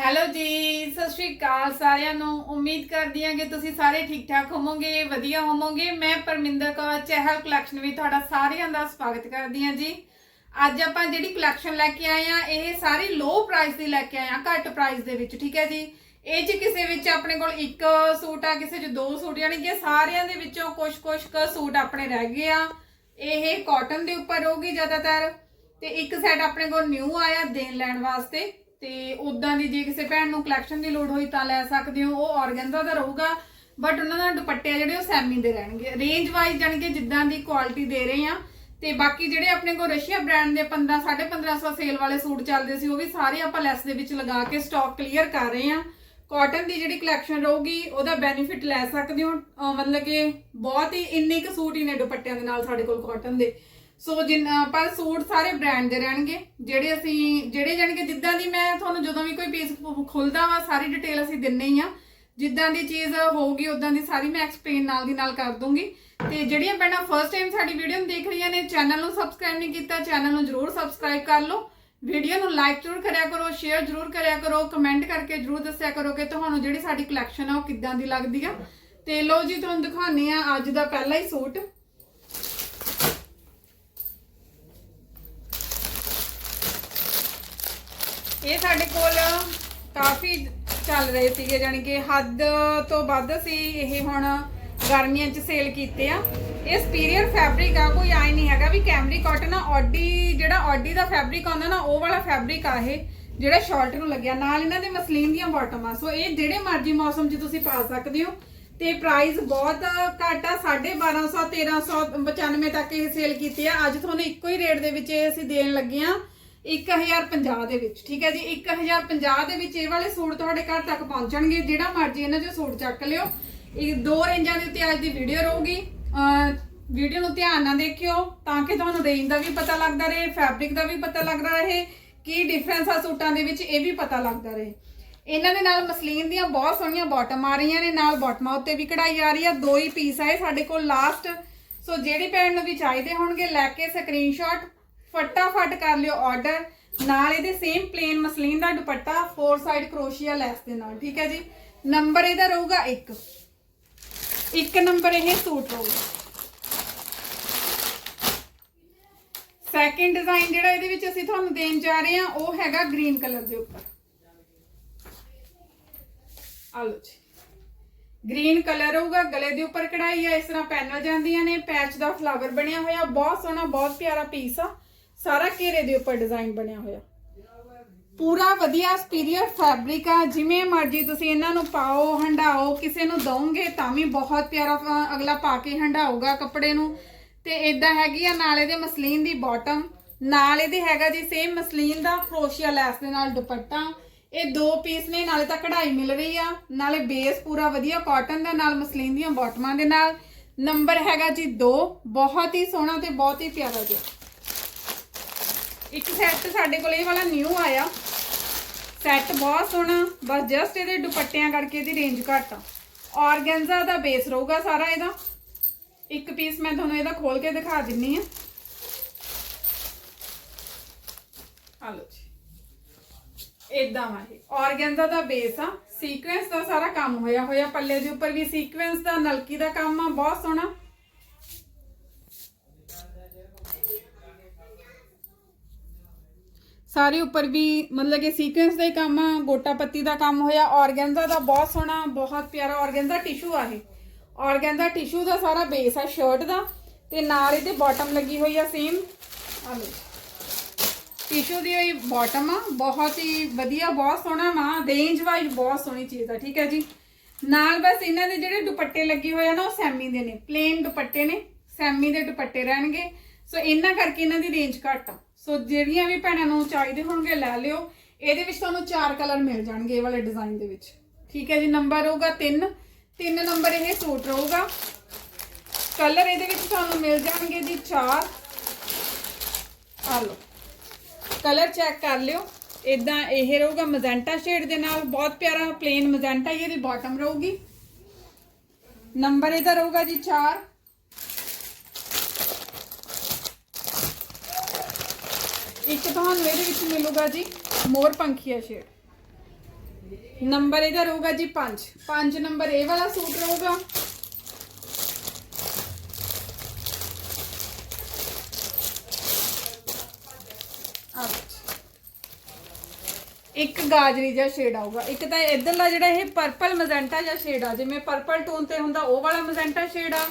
Hello ਜੀ, ਸਤਿ ਸ਼੍ਰੀ ਅਕਾਲ ਸਾਰਿਆਂ ਨੂੰ। ਉਮੀਦ ਕਰਦੀ ਹਾਂ ਕਿ ਤੁਸੀਂ ਸਾਰੇ ਠੀਕ ਠਾਕ ਹੋਵੋਗੇ, ਵਧੀਆ ਹੋਵੋਗੇ। ਮੈਂ ਪਰਮਿੰਦਰ ਕੌਰ ਚਹਿਲ ਕਲੈਕਸ਼ਨ ਵਿੱਚ ਤੁਹਾਡਾ ਸਾਰਿਆਂ ਦਾ ਸਵਾਗਤ ਕਰਦੀ ਹਾਂ ਜੀ। ਅੱਜ ਆਪਾਂ ਜਿਹੜੀ ਕਲੈਕਸ਼ਨ ਲੈ ਕੇ ਆਏ ਆ ਇਹ ਸਾਰੀ ਲੋ ਪ੍ਰਾਈਸ ਦੀ ਲੈ ਕੇ ਆਏ ਆ ਘੱਟ ਪ੍ਰਾਈਸ ਦੇ ਵਿੱਚ, ਠੀਕ ਹੈ ਜੀ? ਇਹ ਚ ਕਿਸੇ ਵਿੱਚ ਆਪਣੇ ਕੋਲ ਇੱਕ ਸੂਟ ਆ, ਕਿਸੇ ਚ ਦੋ ਸੂਟ, ਯਾਨੀ ਕਿ ਸਾਰਿਆਂ ਦੇ ਵਿੱਚੋਂ ਕੁਝ ਕੁਝ ਕੁ ਸੂਟ ਆਪਣੇ ਰਹਿ ਗਏ ਆ। ਇਹ ਕਾਟਨ ਦੇ ਉੱਪਰ ਹੋਊਗੀ ਜ਼ਿਆਦਾਤਰ ਤੇ ਇੱਕ ਸੈਟ ਆਪਣੇ ਕੋਲ ਨਿਊ ਆਇਆ ਦੇਣ ਲੈਣ ਵਾਸਤੇ। ਤੇ ਉਦਾਂ ਦੀ ਜੇ ਕਿਸੇ ਭੈਣ ਨੂੰ ਕਲੈਕਸ਼ਨ ਦੀ ਲੋੜ ਹੋਈ ਤਾਂ ਲੈ ਸਕਦੇ ਹੋ, ਉਹ ਆਰਗੈਂਜ਼ਾ ਦਾ ਰਹੂਗਾ ਬਟ ਉਹਨਾਂ ਦਾ ਦੁਪੱਟੇ ਜਿਹੜੇ ਉਹ ਸੈਮੀ ਦੇ ਰਹਿਣਗੇ। ਰੇਂਜ ਵਾਈਜ਼ ਜਾਣੀ ਜਿੱਦਾਂ ਦੀ ਕੁਆਲਿਟੀ ਦੇ ਰਹੇ ਆ, ਤੇ ਬਾਕੀ ਜਿਹੜੇ ਆਪਣੇ ਕੋਲ ਰਸ਼ੀਆ ਬ੍ਰਾਂਡ ਦੇ 15 1550 ਸੇਲ ਵਾਲੇ ਸੂਟ ਚੱਲਦੇ ਸੀ, ਉਹ ਵੀ ਸਾਰੇ ਆਪਾਂ ਲੈਸ ਦੇ ਵਿੱਚ ਲਗਾ ਕੇ ਸਟਾਕ ਕਲੀਅਰ ਕਰ ਰਹੇ ਆ। ਕਾਟਨ ਦੀ ਜਿਹੜੀ ਕਲੈਕਸ਼ਨ ਰਹੂਗੀ, ਉਹਦਾ ਬੈਨੀਫਿਟ ਲੈ ਸਕਦੇ ਹੋ ਮਤਲਬ ਕਿ ਬਹੁਤ ਹੀ ਇੰਨੇ ਕੁ ਸੂਟ ਹੀ ਨੇ ਦੁਪੱਟਿਆਂ ਦੇ ਨਾਲ ਸਾਡੇ ਕੋਲ ਕਾਟਨ ਦੇ। ਸੋ ਜਿੰਨਾ ਪਰ ਸੂਟ ਸਾਰੇ ਬ੍ਰਾਂਡ ਦੇ ਰਹਿਣਗੇ। ਜਿਹੜੇ ਅਸੀਂ, ਜਿਹੜੇ ਜਾਣੀ ਕਿ ਜਿੱਦਾਂ ਦੀ ਮੈਂ ਤੁਹਾਨੂੰ ਜਦੋਂ ਵੀ ਕੋਈ ਪੀਸ ਖੁੱਲਦਾ ਵਾ, ਸਾਰੀ ਡਿਟੇਲ ਅਸੀਂ ਦਿੰਨੇ ਹੀ ਆ। ਜਿੱਦਾਂ ਦੀ ਚੀਜ਼ ਹੋਊਗੀ ਉਦਾਂ ਦੀ ਸਾਰੀ ਮੈਂ ਐਕਸਪਲੇਨ ਨਾਲ ਦੀ ਨਾਲ ਕਰ ਦੂੰਗੀ। ਤੇ ਜਿਹੜੀਆਂ ਭੈਣਾਂ ਫਰਸਟ ਟਾਈਮ ਸਾਡੀ ਵੀਡੀਓ ਨੂੰ ਦੇਖ ਰਹੀਆਂ ਨੇ ਚੈਨਲ ਨੂੰ ਸਬਸਕ੍ਰਾਈਬ ਨਹੀਂ ਕੀਤਾ ਚੈਨਲ ਨੂੰ ਜਰੂਰ ਸਬਸਕ੍ਰਾਈਬ ਕਰ ਲਓ। ਵੀਡੀਓ ਨੂੰ ਲਾਈਕ ਜ਼ਰੂਰ ਕਰਿਆ ਕਰੋ ਸ਼ੇਅਰ ਜ਼ਰੂਰ ਕਰਿਆ ਕਰੋ ਕਮੈਂਟ ਕਰਕੇ ਜ਼ਰੂਰ ਦੱਸਿਆ ਕਰੋ ਕਿ ਤੁਹਾਨੂੰ ਜਿਹੜੀ ਸਾਡੀ ਕਲੈਕਸ਼ਨ ਆ, ਉਹ ਕਿੱਦਾਂ ਦੀ ਲੱਗਦੀ ਆ। ਤੇ ਲੋ ਜੀ, ਤੁਹਾਨੂੰ ਦਿਖਾਉਂਦੇ ਆ ਅੱਜ ਦਾ ਪਹਿਲਾ ਹੀ ਸੂਟ। ਇਹ ਸਾਡੇ ਕੋਲ ਕਾਫੀ ਚੱਲ ਰਹੇ ਸੀਗੇ ਜਾਨੀ ਕਿ ਹੱਦ ਤੋਂ ਵੱਧ ਸੀ ਇਹ ਹੁਣ ਗਰਮੀਆਂ 'ਚ ਸੇਲ ਕੀਤੇ ਆ। ਇਹ ਸਪੀਰੀਅਰ ਫੈਬਰਿਕ ਆ, ਕੋਈ ਆਈ ਨਹੀਂ ਹੈਗਾ ਵੀ ਕੈਮਰੀ ਕਾਟਨ ਆ ਆਡੀ ਜਿਹੜਾ ਆਡੀ ਦਾ ਫੈਬਰਿਕ ਆਉਂਦਾ ਨਾ, ਉਹ ਵਾਲਾ ਫੈਬਰਿਕ ਆ ਇਹ, ਜਿਹੜਾ ਸ਼ਾਰਟ ਨੂੰ ਲੱਗਿਆ। ਨਾਲ ਇਹਨਾਂ ਦੇ ਮਸਲੀਨ ਦੀਆਂ ਬਾਟਮ ਆ। ਸੋ ਇਹ ਜਿਹੜੇ ਮਰਜ਼ੀ ਮੌਸਮ 'ਚ ਤੁਸੀਂ ਪਾ ਸਕਦੇ ਹੋ। ਤੇ ਪ੍ਰਾਈਸ ਬਹੁਤ ਘੱਟ ਆ 1250 1395 ਤੱਕ ਇਹ ਸੇਲ ਕੀਤੀ ਆ। ਅੱਜ ਤੁਹਾਨੂੰ ਇੱਕੋ ਹੀ ਰੇਟ ਦੇ ਵਿੱਚ ਇਹ ਅਸੀਂ ਦੇਣ ਲੱਗੇ ਆ। 1050 ਦੇ ਵਿੱਚ, ਠੀਕ ਹੈ ਜੀ? 1050 ਦੇ ਵਿੱਚ ਇਹ ਵਾਲੇ ਸੂਟ ਤੁਹਾਡੇ ਘਰ ਤੱਕ ਪਹੁੰਚਣਗੇ, ਜਿਹੜਾ ਮਰਜ਼ੀ ਇਹਨਾਂ ਚੋਂ ਸੂਟ ਚੱਕ ਲਿਓ। ਇਹ ਦੋ ਰੇਂਜਾਂ ਦੇ ਉੱਤੇ ਅੱਜ ਦੀ ਵੀਡੀਓ ਰਹੂਗੀ। ਵੀਡੀਓ ਨੂੰ ਧਿਆਨ ਨਾਲ ਦੇਖਿਓ, ਤਾਂ ਕਿ ਤੁਹਾਨੂੰ ਰੇਂਜ ਦਾ ਵੀ ਪਤਾ ਲੱਗਦਾ ਰਹੇ ਫੈਬਰਿਕ ਦਾ ਵੀ ਪਤਾ ਲੱਗਦਾ ਰਹੇ, ਕੀ ਡਿਫਰੈਂਸ ਆ ਸੂਟਾਂ ਦੇ ਵਿੱਚ, ਇਹ ਵੀ ਪਤਾ ਲੱਗਦਾ ਰਹੇ। ਇਹਨਾਂ ਦੇ ਨਾਲ ਮਸਲੀਨ ਦੀਆਂ ਬਹੁਤ ਸੋਹਣੀਆਂ ਬਾਟਮ ਆ ਰਹੀਆਂ ਨੇ, ਨਾਲ ਬਾਟਮਾਂ ਉੱਤੇ ਵੀ ਕਢਾਈ ਆ ਰਹੀ ਆ, ਦੋ ਹੀ ਪੀਸ ਆਏ ਸਾਡੇ ਕੋਲ ਲਾਸਟ ਸੋ ਜਿਹੜੀ ਪੈਣ ਨੂੰ ਵੀ ਚਾਹੀਦੇ ਹੋਣਗੇ, ਲੈ ਕੇ ਸਕਰੀਨਸ਼ਾਟ ਫਟਾਫਟ ਕਰ ਲਿਓ ਆਰਡਰ ਨਾਲ ਇਹਦੇ ਸੇਮ ਪਲੇਨ ਮਸਲੀਨ ਦਾ dupatta four side crochet lace ਦੇ ਨਾਲ, ਠੀਕ ਹੈ ਜੀ? ਨੰਬਰ ਇਹਦਾ ਰਹੂਗਾ 1 ਇੱਕ ਨੰਬਰ ਇਹ ਸੂਟ ਰਹੂਗਾ। ਸੈਕਿੰਡ ਡਿਜ਼ਾਈਨ ਜਿਹੜਾ ਇਹਦੇ ਵਿੱਚ ਅਸੀਂ ਤੁਹਾਨੂੰ ਦੇਣ ਜਾ ਰਹੇ ਹਾਂ, ਉਹ ਹੈਗਾ ਗ੍ਰੀਨ ਕਲਰ ਦੇ ਉੱਪਰ। ਆ ਲਓ ਜੀ। ਗ੍ਰੀਨ ਕਲਰ ਹੋਊਗਾ ਗਲੇ ਦੇ ਉੱਪਰ ਕਢਾਈ ਆ, ਇਸ ਤਰ੍ਹਾਂ ਪੈਨਲ ਜਾਂਦੀਆਂ ਨੇ ਪੈਚ ਦਾ ਫਲਾਵਰ ਬਣਿਆ ਹੋਇਆ, ਬਹੁਤ ਸੋਹਣਾ, ਬਹੁਤ ਪਿਆਰਾ ਪੀਸ ਆ। ਸਾਰਾ ਘੇਰੇ ਦੇ ਉੱਪਰ ਡਿਜ਼ਾਈਨ ਬਣਿਆ ਹੋਇਆ। ਪੂਰਾ ਵਧੀਆ ਸਪੀਰੀਅਰ ਫੈਬਰਿਕ ਆ, ਜਿਵੇਂ ਮਰਜ਼ੀ ਤੁਸੀਂ ਇਹਨਾਂ ਨੂੰ ਪਾਓ, ਹੰਡਾਓ, ਕਿਸੇ ਨੂੰ ਦਵੋਗੇ ਤਾਂ ਵੀ ਬਹੁਤ ਪਿਆਰਾ ਅਗਲਾ ਪਾ ਕੇ ਹੰਡਾਊਗਾ ਕੱਪੜੇ ਨੂੰ। ਤੇ ਇਦਾਂ ਹੈਗੀ ਆ, ਨਾਲ ਇਹਦੇ ਮਸਲੀਨ ਦੀ ਬਾਟਮ ਨਾਲ ਇਹਦੇ ਹੈਗਾ ਜੀ ਸੇਮ ਮਸਲੀਨ ਦਾ ਕਰੋਸ਼ੀਆ ਲੈਸ ਦੇ ਨਾਲ ਦੁਪੱਟਾ। ਇਹ ਦੋ ਪੀਸ ਨੇ, ਨਾਲੇ ਤਾਂ ਕਢਾਈ ਮਿਲ ਰਹੀ ਆ। ਨਾਲੇ ਬੇਸ ਪੂਰਾ ਵਧੀਆ ਕਾਟਨ ਦਾ, ਨਾਲ ਮਸਲੀਨ ਦੀਆਂ ਬਾਟਮਾਂ ਦੇ ਨਾਲ। ਨੰਬਰ ਹੈਗਾ ਜੀ 2 ਬਹੁਤ ਹੀ ਸੋਹਣਾ ਤੇ ਬਹੁਤ ਹੀ ਪਿਆਰਾ ਜਿਹਾ। ਇੱਕ ਸੈੱਟ ਸਾਡੇ ਕੋਲ ਇਹ ਵਾਲਾ ਨਿਊ ਆਇਆ। ਸੈੱਟ ਬਹੁਤ ਸੋਹਣਾ, ਬਸ ਜਸਟ ਇਹਦੇ ਦੁਪੱਟਿਆਂ ਕਰਕੇ ਇਹਦੀ ਰੇਂਜ ਘੱਟ ਆ। ਔਰਗੈਂਜਾ ਦਾ ਬੇਸ ਰਹੂਗਾ ਸਾਰਾ ਇਹਦਾ। ਇੱਕ ਪੀਸ ਮੈਂ ਤੁਹਾਨੂੰ ਇਹਦਾ ਖੋਲ ਕੇ ਦਿਖਾ ਦਿੰਨੀ ਆ। ਆ ਲਓ ਜੀ। ਇਦਾਂ ਵਾ ਇਹ। ਔਰਗੈਂਜਾ ਦਾ ਬੇਸ ਆ। ਸੀਕੁਐਂਸ ਦਾ ਸਾਰਾ ਕੰਮ ਹੋਇਆ ਹੋਇਆ। ਪੱਲੇ ਦੇ ਉੱਪਰ ਵੀ ਸੀਕੁਐਂਸ ਦਾ, ਨਲਕੀ ਦਾ ਕੰਮ ਆ, ਬਹੁਤ ਸੋਹਣਾ। ਸਾਰੇ ਉੱਪਰ ਵੀ ਮਤਲਬ ਕਿ ਸੀਕੁਐਂਸ ਦਾ ਹੀ ਕੰਮ ਆ, ਗੋਟਾ ਪੱਤੀ ਦਾ ਕੰਮ ਹੋਇਆ ਆਰਗੈਂਜ਼ਾ ਦਾ ਬਹੁਤ ਸੋਹਣਾ, ਬਹੁਤ ਪਿਆਰਾ ਆਰਗੈਂਜ਼ਾ ਟਿਸ਼ੂ ਆ ਇਹ। ਆਰਗੈਂਜ਼ਾ ਟਿਸ਼ੂ ਦਾ ਸਾਰਾ ਬੇਸ ਆ ਸ਼ਰਟ ਦਾ ਤੇ ਨਾਲ ਇਹਦੇ ਬਾਟਮ ਲੱਗੀ ਹੋਈ ਆ ਸੇਮ ਆ ਲਓ। ਟਿਸ਼ੂ ਦੀ ਹੋਈ ਬਾਟਮ ਆ, ਬਹੁਤ ਹੀ ਵਧੀਆ, ਬਹੁਤ ਸੋਹਣਾ ਵਾ ਰੇਂਜ ਵਾਈਜ਼ ਬਹੁਤ ਸੋਹਣੀ ਚੀਜ਼ ਆ, ਠੀਕ ਹੈ ਜੀ। ਨਾਲ ਬਸ ਇਹਨਾਂ ਦੇ ਜਿਹੜੇ ਦੁਪੱਟੇ ਲੱਗੇ ਹੋਏ ਆ ਨਾ, ਉਹ ਸੈਮੀ ਦੇ ਨੇ ਪਲੇਨ ਦੁਪੱਟੇ ਨੇ, ਸੈਮੀ ਦੇ ਦੁਪੱਟੇ ਰਹਿਣਗੇ। ਸੋ ਇਹਨਾਂ ਕਰਕੇ ਇਹਨਾਂ ਦੀ ਰੇਂਜ ਘੱਟ ਆ। ਸੋ ਜਿਹੜੀਆਂ ਵੀ ਭੈਣਾਂ ਨੂੰ ਚਾਹੀਦੇ ਹੋਣਗੇ ਲੈ ਲਿਓ। ਇਹਦੇ ਵਿੱਚ ਤੁਹਾਨੂੰ ਚਾਰ ਕਲਰ ਮਿਲ ਜਾਣਗੇ ਇਹ ਵਾਲੇ ਡਿਜ਼ਾਈਨ ਦੇ ਵਿੱਚ। ਠੀਕ ਹੈ ਜੀ ਨੰਬਰ ਹੋਊਗਾ 3 3 ਨੰਬਰ ਇਹ ਸੂਟ ਰਹੂਗਾ। ਕਲਰ ਇਹਦੇ ਵਿੱਚ ਤੁਹਾਨੂੰ ਮਿਲ ਜਾਣਗੇ ਜੀ ਚਾਰ। ਆ ਲਓ। ਕਲਰ ਚੈੱਕ ਕਰ ਲਿਓ। ਇਦਾਂ ਇਹ ਰਹੂਗਾ ਮਜੈਂਟਾ ਸ਼ੇਡ ਦੇ ਨਾਲ। ਬਹੁਤ ਪਿਆਰਾ ਪਲੇਨ ਮਜੈਂਟਾ ਹੀ ਇਹਦੀ ਬਾਟਮ ਰਹੂਗੀ। ਨੰਬਰ ਇਹਦਾ ਰਹੂਗਾ ਜੀ 4 ਇੱਕ ਤੁਹਾਨੂੰ ਇਹਦੇ ਵਿੱਚ ਮਿਲੂਗਾ ਜੀ ਮੋਰ ਪੰਖੀਆ ਸ਼ੇਡ। ਨੰਬਰ ਇਹਦਾ ਰਹੂਗਾ ਜੀ 5 5 ਨੰਬਰ ਇਹ ਵਾਲਾ ਸੂਟ ਰਹੂਗਾ। ਇੱਕ ਗਾਜਰੀ ਜਿਹਾ ਸ਼ੇਡ ਆਊਗਾ। ਇੱਕ ਤਾਂ ਇਧਰਲਾ ਜਿਹੜਾ ਇਹ ਪਰਪਲ ਮਜੈਂਟਾ ਜਿਹਾ ਸ਼ੇਡ ਆ। ਜਿਵੇਂ ਪਰਪਲ ਟੋਨ ਤੇ ਹੁੰਦਾ, ਉਹ ਵਾਲਾ ਮਜੈਂਟਾ ਸ਼ੇਡ ਆ।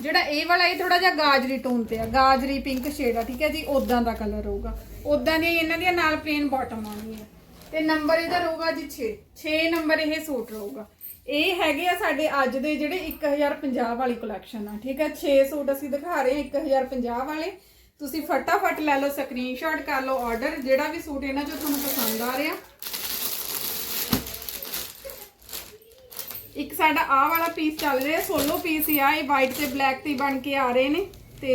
ਜਿਹੜਾ ਇਹ ਵਾਲਾ ਇਹ ਥੋੜਾ ਜਿਹਾ ਗਾਜਰੀ ਟੋਨ ਤੇ ਆ। ਗਾਜਰੀ ਪਿੰਕ ਸ਼ੇਡ ਆ। ਠੀਕ ਹੈ ਜੀ ਉਦਾਂ ਦਾ ਕਲਰ ਹੋਊਗਾ ਉਦਾਂ ਦੀਆਂ ਹੀ ਇਹਨਾਂ ਦੀਆਂ ਨਾਲ ਪਲੇਨ ਬਾਟਮ ਆਉਣੀ ਹੈ ਤੇ ਨੰਬਰ ਇਹਦਾ ਰਹੂਗਾ ਜੀ 6 6 ਨੰਬਰ ਇਹ ਸੂਟ ਰਹੂਗਾ। ਇਹ ਹੈਗੇ ਆ ਸਾਡੇ ਅੱਜ ਦੇ ਜਿਹੜੇ 1050 ਵਾਲੀ ਕਲੈਕਸ਼ਨ ਆ, ਠੀਕ ਹੈ 6 ਸੂਟ ਅਸੀਂ ਦਿਖਾ ਰਹੇ ਹਾਂ 1050 ਵਾਲੇ। ਤੁਸੀਂ ਫਟਾਫਟ ਲੈ ਲਓ ਸਕਰੀਨਸ਼ਾਟ ਕਰ ਲਓ ਆਰਡਰ ਜਿਹੜਾ ਵੀ ਸੂਟ ਇਹਨਾਂ ਚੋਂ ਤੁਹਾਨੂੰ ਪਸੰਦ ਆ ਰਿਹਾ। ਇੱਕ ਸਾਡਾ ਆਹ ਵਾਲਾ ਪੀਸ ਚੱਲ ਰਿਹਾ, ਸੋਲੋ ਪੀਸ ਹੀ ਆ, ਇਹ ਵਾਈਟ ਤੇ ਬਲੈਕ ਤੇ ਬਣ ਕੇ ਆ ਰਹੇ ਨੇ। ਤੇ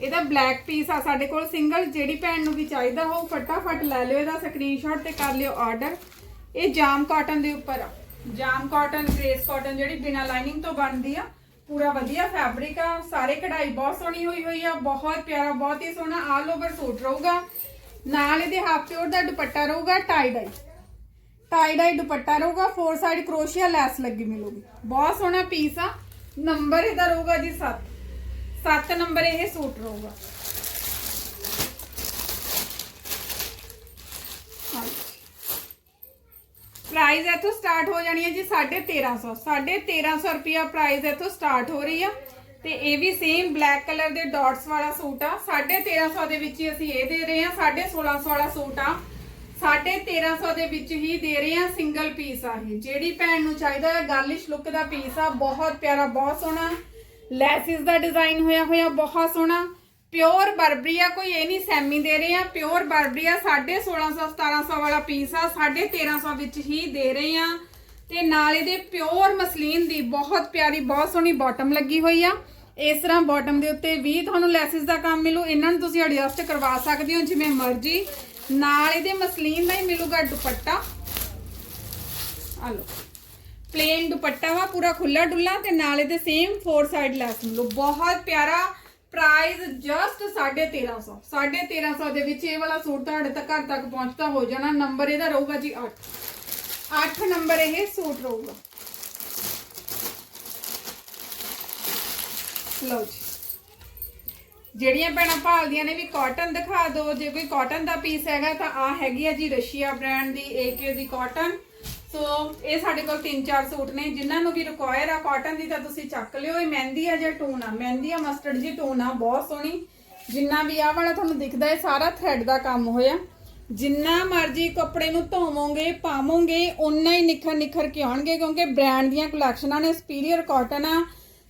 ਇਹਦਾ ਬਲੈਕ ਪੀਸ ਆ, ਸਾਡੇ ਕੋਲ ਸਿੰਗਲ ਜਿਹੜੀ ਭੈਣ ਨੂੰ ਵੀ ਚਾਹੀਦਾ ਹੋ ਫਟਾਫਟ ਲੈ ਲਿਓ, ਇਹਦਾ ਸਕਰੀਨਸ਼ਾਟ ਤੇ ਕਰ ਲਿਓ ਆਰਡਰ ਇਹ ਜਾਮ ਕਾਟਨ ਦੇ ਉੱਪਰ ਆ। ਜਾਮ ਕਾਟਨ ਗ੍ਰੇਸ ਕਾਟਨ ਜਿਹੜੀ ਬਿਨਾ ਲਾਈਨਿੰਗ ਤੋਂ ਬਣਦੀ ਆ, ਪੂਰਾ ਵਧੀਆ ਫੈਬਰਿਕ ਆ, ਸਾਰੇ ਕਢਾਈ ਬਹੁਤ ਸੋਹਣੀ ਹੋਈ ਹੋਈ ਆ, ਬਹੁਤ ਪਿਆਰਾ, ਬਹੁਤ ਹੀ ਸੋਹਣਾ ਆਲ ਓਵਰ ਸੂਟ ਰਹੂਗਾ। ਨਾਲ ਇਹਦੇ ਹਾਫ ਪਿਓਰ ਦਾ ਦੁਪੱਟਾ ਰਹੂਗਾ ਟਾਈ ਡਾਈ ਟਾਈ ਡਾਈ ਦੁਪੱਟਾ ਰਹੂਗਾ ਫੋਰ ਸਾਈਡ ਕਰੋਸ਼ੀਆ ਲੈਸ ਲੱਗੀ ਮਿਲੂਗੀ। ਬਹੁਤ ਸੋਹਣਾ ਪੀਸ ਆ ਨੰਬਰ ਇਹਦਾ ਰਹੂਗਾ ਜੀ 7 7 ਨੰਬਰ ਇਹ ਸੂਟ ਰਹੂਗਾ। ਪ੍ਰਾਈਸ ਇੱਥੋਂ ਸਟਾਰਟ ਹੋ ਜਾਣੀ ਹੈ ਜੀ 1350 1350 ਰੁਪਿਆ ਪ੍ਰਾਈਸ ਇੱਥੋਂ ਸਟਾਰਟ ਹੋ ਰਹੀ ਆ। ਤੇ ਇਹ ਵੀ ਸੇਮ ਬਲੈਕ ਕਲਰ ਦੇ ਡਾਟਸ ਵਾਲਾ ਸੂਟ ਆ। 1350 ਦੇ ਵਿੱਚ ਹੀ ਅਸੀਂ ਇਹ ਦੇ ਰਹੇ ਆ 1650 ਵਾਲਾ ਸੂਟ ਆ। 1350 ਦੇ ਵਿੱਚ ਹੀ ਦੇ ਰਹੇ ਆ ਸਿੰਗਲ ਪੀਸ ਆ ਇਹ। ਜਿਹੜੀ ਭੈਣ ਨੂੰ ਚਾਹੀਦਾ ਹੈ ਗਰਲਿਸ਼ ਲੁੱਕ ਦਾ ਪੀਸ ਆ। ਬਹੁਤ ਪਿਆਰਾ, ਬਹੁਤ ਸੋਹਣਾ। ਲੈਸਿਸ ਦਾ ਡਿਜ਼ਾਈਨ ਹੋਇਆ ਹੋਇਆ, ਬਹੁਤ ਸੋਹਣਾ। ਪਿਓਰ ਬਰਬਰੀਆ ਕੋਈ ਇਹ ਨਹੀਂ ਸੈਮੀ ਦੇ ਰਹੇ ਆ। ਪਿਓਰ ਬਰਬਰੀਆ 1650 1700 ਵਾਲਾ ਪੀਸ ਆ 1350 ਵਿੱਚ ਹੀ ਦੇ ਰਹੇ ਆ। ਤੇ ਨਾਲ ਇਹਦੇ ਪਿਓਰ ਮਸਲੀਨ ਦੀ ਬਹੁਤ ਪਿਆਰੀ, ਬਹੁਤ ਸੋਹਣੀ ਬਾਟਮ ਲੱਗੀ ਹੋਈ ਆ। ਇਸ ਤਰ੍ਹਾਂ ਬਾਟਮ ਦੇ ਉੱਤੇ ਵੀ ਤੁਹਾਨੂੰ ਲੈਸਿਸ ਦਾ ਕੰਮ ਮਿਲੂ। ਇਹਨਾਂ ਨੂੰ ਤੁਸੀਂ ਐਡਜਸਟ ਕਰਵਾ ਸਕਦੇ ਹੋ ਜਿਵੇਂ ਮਰਜ਼ੀ। ਨਾਲ ਇਹਦੇ ਮਸਲੀਨ ਦਾ ਹੀ ਮਿਲੂਗਾ ਦੁਪੱਟਾ। ਆ ਲਓ। ਪਲੇਨ ਦੁਪੱਟਾ ਵਾ, ਪੂਰਾ ਖੁੱਲਾ ਡੁੱਲਾ ਤੇ ਨਾਲ ਇਹਦੇ ਸੇਮ ਫੋਰ ਸਾਈਡ ਲੈਸ ਮਿਲੂ। ਬਹੁਤ ਪਿਆਰਾ ਪ੍ਰਾਈਸ ਜਸਟ 1350 1350 ਦੇ ਵਿੱਚ ਇਹ ਵਾਲਾ ਸੂਟ ਤੁਹਾਡੇ ਤੱਕ ਘਰ ਤੱਕ ਪਹੁੰਚਦਾ ਹੋ ਜਾਣਾ। ਨੰਬਰ ਇਹਦਾ ਰਹੂਗਾ ਜੀ 8 8 ਨੰਬਰ ਇਹ ਸੂਟ ਰਹੂਗਾ। ਲਓ ਜੀ। ਜਿਹੜੀਆਂ ਭੈਣਾਂ ਭਾਲਦੀਆਂ ਨੇ ਵੀ ਕਾਟਨ ਦਿਖਾ ਦਿਓ। ਜੇ ਕੋਈ ਕਾਟਨ ਦਾ ਪੀਸ ਹੈਗਾ ਤਾਂ ਆ ਹੈਗੀ ਆ ਜੀ ਰਸ਼ੀਆ ਬ੍ਰਾਂਡ ਦੀ ਏਕੇ ਦੀ ਕਾਟਨ ਸੋ ਇਹ ਸਾਡੇ ਕੋਲ ਤਿੰਨ ਚਾਰ ਸੂਟ ਨੇ, ਜਿਨ੍ਹਾਂ ਨੂੰ ਵੀ ਰਿਕੁਆਇਰ ਆ ਕਾਟਨ ਦੀ ਤਾਂ ਤੁਸੀਂ ਚੱਕ ਲਿਓ। ਇਹ ਮਹਿੰਦੀ ਆ ਜਾਂ ਟੂਨ ਆ? ਮਹਿੰਦੀ ਆ ਮਸਟਰਡ ਜੀ ਟੂਨ ਆ, ਬਹੁਤ ਸੋਹਣੀ। ਜਿੰਨਾ ਵੀ ਆ ਵਾਲਾ ਤੁਹਾਨੂੰ ਦਿਖਦਾ ਹੈ, ਸਾਰਾ ਥ੍ਰੈਡ ਦਾ ਕੰਮ ਹੋਇਆ। ਜਿੰਨਾ ਮਰਜ਼ੀ ਕੱਪੜੇ ਨੂੰ ਧੋਵੋਗੇ, ਪਾਵੋਗੇ ਉਨਾ ਹੀ ਨਿਖਰ ਨਿਖਰ ਕੇ ਆਉਣਗੇ, ਕਿਉਂਕਿ ਬ੍ਰਾਂਡ ਦੀਆਂ ਕਲੈਕਸ਼ਨਾਂ ਨੇ ਸੁਪੀਰੀਅਰ ਕਾਟਨ ਆ।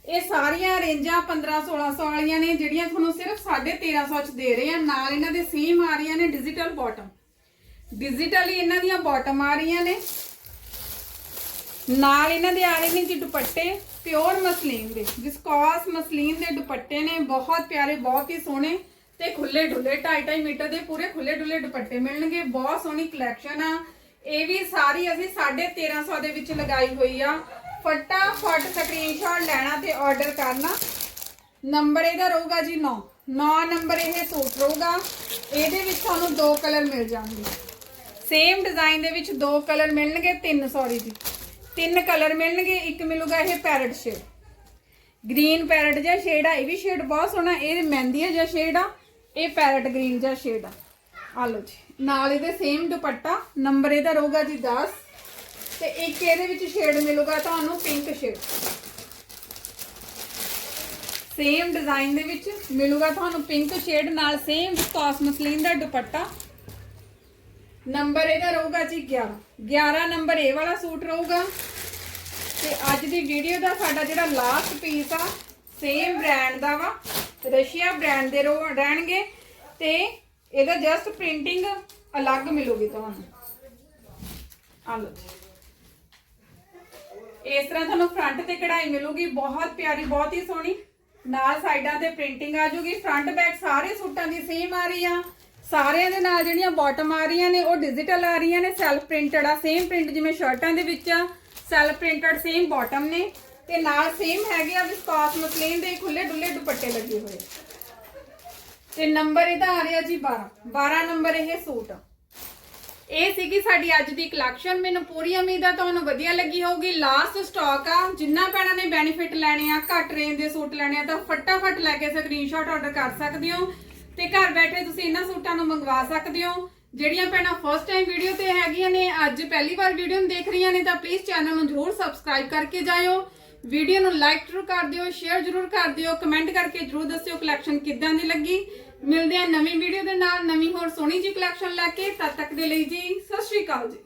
ਇਹ ਸਾਰੀਆਂ ਰੇਂਜਾਂ 15 1600 ਵਾਲੀਆਂ ਨੇ, ਜਿਹੜੀਆਂ ਤੁਹਾਨੂੰ ਸਿਰਫ 1350 ਚ ਦੇ ਰਹੇ ਆ। ਨਾਲ ਇਹਨਾਂ ਦੇ ਸੇਮ ਆ ਰਹੀਆਂ ਨੇ ਡਿਜੀਟਲ ਬਾਟਮ ਡਿਜੀਟਲੀ ਇਹਨਾਂ ਦੀਆਂ ਬਾਟਮ ਆ ਰਹੀਆਂ ਨੇ। ਨਾਲ ਇਹਨਾਂ ਦੇ ਆ ਰਹੇ ਨੇ ਜੀ ਦੁਪੱਟੇ ਪਿਓਰ ਮਸਲੀਨ ਦੇ ਵਿਸਕੋਸ ਮਸਲੀਨ ਦੇ ਦੁਪੱਟੇ ਨੇ, ਬਹੁਤ ਪਿਆਰੇ, ਬਹੁਤ ਹੀ ਸੋਹਣੇ ਤੇ ਖੁੱਲੇ ਡੁੱਲੇ 2.5 ਮੀਟਰ ਦੇ ਪੂਰੇ ਖੁੱਲੇ ਡੁੱਲੇ ਦੁਪੱਟੇ ਮਿਲਣਗੇ, ਬਹੁਤ ਸੋਹਣੀ ਕਲੈਕਸ਼ਨ ਆ। ਇਹ ਵੀ ਸਾਰੀ ਅਸੀਂ 1350 ਦੇ ਵਿੱਚ ਲਗਾਈ ਹੋਈ ਆ। ਫਟਾਫਟ ਸਕਰੀਨਸ਼ਾਟ ਲੈਣਾ ਤੇ ਆਰਡਰ ਕਰਨਾ। ਨੰਬਰ ਇਹਦਾ ਰਹੂਗਾ ਜੀ 9 9 ਨੰਬਰ ਇਹ ਸੂਟ ਰਹੂਗਾ। ਇਹਦੇ ਵਿੱਚ ਤੁਹਾਨੂੰ ਦੋ ਕਲਰ ਮਿਲ ਜਾਣਗੇ। ਸੇਮ ਡਿਜ਼ਾਈਨ ਦੇ ਵਿੱਚ ਦੋ ਕਲਰ ਮਿਲਣਗੇ ਤਿੰਨ ਸੌਰੀ ਜੀ ਤਿੰਨ ਕਲਰ ਮਿਲਣਗੇ, ਇੱਕ ਮਿਲੂਗਾ ਇਹ ਪੈਰਟ ਸ਼ੇਡ ਗ੍ਰੀਨ ਪੈਰਟ ਜਿਹਾ ਸ਼ੇਡ ਆ, ਇਹ ਵੀ ਸ਼ੇਡ ਬਹੁਤ ਸੋਹਣਾ, ਇਹ ਮਹਿੰਦੀ ਜਿਹਾ ਸ਼ੇਡ ਆ, ਇਹ ਪੈਰਟ ਗ੍ਰੀਨ ਜਿਹਾ ਸ਼ੇਡ ਆ। ਆ ਲਓ ਜੀ, ਨਾਲ ਇਹਦੇ ਸੇਮ ਦੁਪੱਟਾ ਨੰਬਰ ਇਹਦਾ ਰਹੂਗਾ ਜੀ 10 ਤੇ ਇੱਕ ਇਹਦੇ ਵਿੱਚ ਸ਼ੇਡ ਮਿਲੂਗਾ ਤੁਹਾਨੂੰ ਪਿੰਕ ਸ਼ੇਡ ਸੇਮ ਡਿਜ਼ਾਈਨ ਦੇ ਵਿੱਚ ਮਿਲੂਗਾ ਤੁਹਾਨੂੰ ਪਿੰਕ ਸ਼ੇਡ ਨਾਲ ਸੇਮ ਵਿਸਕੋਸ ਮਸਲੀਨ ਦਾ ਦੁਪੱਟਾ। ਨੰਬਰ ਇਹਦਾ ਰਹੂਗਾ ਜੀ 11 11 ਨੰਬਰ ਇਹ ਵਾਲਾ ਸੂਟ ਰਹੂਗਾ। ਤੇ ਅੱਜ ਦੀ ਵੀਡੀਓ ਦਾ ਸਾਡਾ ਜਿਹੜਾ ਲਾਸਟ ਪੀਸ ਆ ਸੇਮ ਬ੍ਰਾਂਡ ਦਾ ਵਾ, ਰਸ਼ੀਆ ਬ੍ਰਾਂਡ ਦੇ ਰਹਿਣਗੇ। ਤੇ ਇਹਦਾ ਜਸਟ ਪ੍ਰਿੰਟਿੰਗ ਅਲੱਗ ਮਿਲੂਗੀ ਤੁਹਾਨੂੰ। ਆ ਲਓ ਇਸ ਤਰ੍ਹਾਂ ਤੁਹਾਨੂੰ ਫਰੰਟ ਤੇ ਕਢਾਈ ਮਿਲੂਗੀ। ਬਹੁਤ ਪਿਆਰੀ, ਬਹੁਤ ਹੀ ਸੋਹਣੀ। ਨਾਲ ਸਾਈਡਾਂ ਤੇ ਪ੍ਰਿੰਟਿੰਗ ਆ ਜੂਗੀ। ਫਰੰਟ ਬੈਕ ਸਾਰੇ ਸੂਟਾਂ ਦੀ ਸੇਮ ਆ ਰਹੀ ਆ। ਸਾਰਿਆਂ ਦੇ ਨਾਲ ਜਿਹੜੀਆਂ ਬਾਟਮ ਆ ਰਹੀਆਂ ਨੇ, ਉਹ ਡਿਜੀਟਲ ਆ ਰਹੀਆਂ ਨੇ ਸੈਲਫ ਪ੍ਰਿੰਟਡ ਆ ਸੇਮ ਪ੍ਰਿੰਟ ਜਿਵੇਂ ਸ਼ਰਟਾਂ ਦੇ ਵਿੱਚ ਆ ਸੈਲਫ ਪ੍ਰਿੰਟਡ ਸੇਮ ਬਾਟਮ ਨੇ, ਤੇ ਨਾਲ ਸੇਮ ਹੈਗੇ ਆ ਵਿਸਕਾਸ ਮਸਲੀਨ ਦੇ ਖੁੱਲੇ ਡੁੱਲੇ ਦੁਪੱਟੇ ਲੱਗੇ ਹੋਏ। ਤੇ ਨੰਬਰ ਇਹਦਾ ਆ ਰਿਹਾ ਜੀ 12 12 ਨੰਬਰ ਇਹ ਸੂਟ ਇਹ ਸੀਗੀ ਸਾਡੀ ਅੱਜ ਦੀ ਕਲੈਕਸ਼ਨ ਮੈਨੂੰ ਪੂਰੀ ਉਮੀਦ ਆ ਤੁਹਾਨੂੰ ਵਧੀਆ ਲੱਗੀ ਹੋਊਗੀ। ਲਾਸਟ ਸਟਾਕ ਆ, ਜਿੰਨਾ ਭੈਣਾਂ ਨੇ ਬੈਨੀਫਿਟ ਲੈਣੇ ਆ, ਘੱਟ ਰੇਂਜ ਦੇ ਸੂਟ ਲੈਣੇ ਆ, ਤਾਂ ਫਟਾਫਟ ਲੈ ਕੇ ਸਕਰੀਨਸ਼ਾਟ ਆਰਡਰ ਕਰ ਸਕਦੇ ਹੋ। ਤੇ ਘਰ ਬੈਠੇ ਤੁਸੀਂ ਇਹਨਾਂ ਸੂਟਾਂ ਨੂੰ ਮੰਗਵਾ ਸਕਦੇ ਹੋ। ਜਿਹੜੀਆਂ ਭੈਣਾਂ ਫਸਟ ਟਾਈਮ ਵੀਡੀਓ ਤੇ ਹੈਗੀਆਂ ਨੇ, ਅੱਜ ਪਹਿਲੀ ਵਾਰ ਵੀਡੀਓ ਨੂੰ ਦੇਖ ਰਹੀਆਂ ਨੇ, ਤਾਂ ਪਲੀਜ਼ ਚੈਨਲ ਨੂੰ ਜ਼ਰੂਰ ਸਬਸਕ੍ਰਾਈਬ ਕਰਕੇ ਜਾਇਓ। ਵੀਡੀਓ ਨੂੰ ਲਾਈਕ ਜ਼ਰੂਰ ਕਰ ਦਿਓ ਸ਼ੇਅਰ ਜ਼ਰੂਰ ਕਰ ਦਿਓ ਕਮੈਂਟ ਕਰਕੇ ਜ਼ਰੂਰ ਦੱਸਿਓ ਕਲੈਕਸ਼ਨ ਕਿੱਦਾਂ ਦੀ ਲੱਗੀ। ਮਿਲਦੇ ਆ ਨਵੀਂ ਵੀਡੀਓ ਦੇ ਨਾਲ, ਨਵੀਂ ਹੋਰ ਸੋਹਣੀ ਜੀ ਕਲੈਕਸ਼ਨ ਲੈ ਕੇ। ਤਦ ਤੱਕ ਦੇ ਲਈ ਜੀ, ਸਤਿ ਸ਼੍ਰੀ ਅਕਾਲ ਜੀ।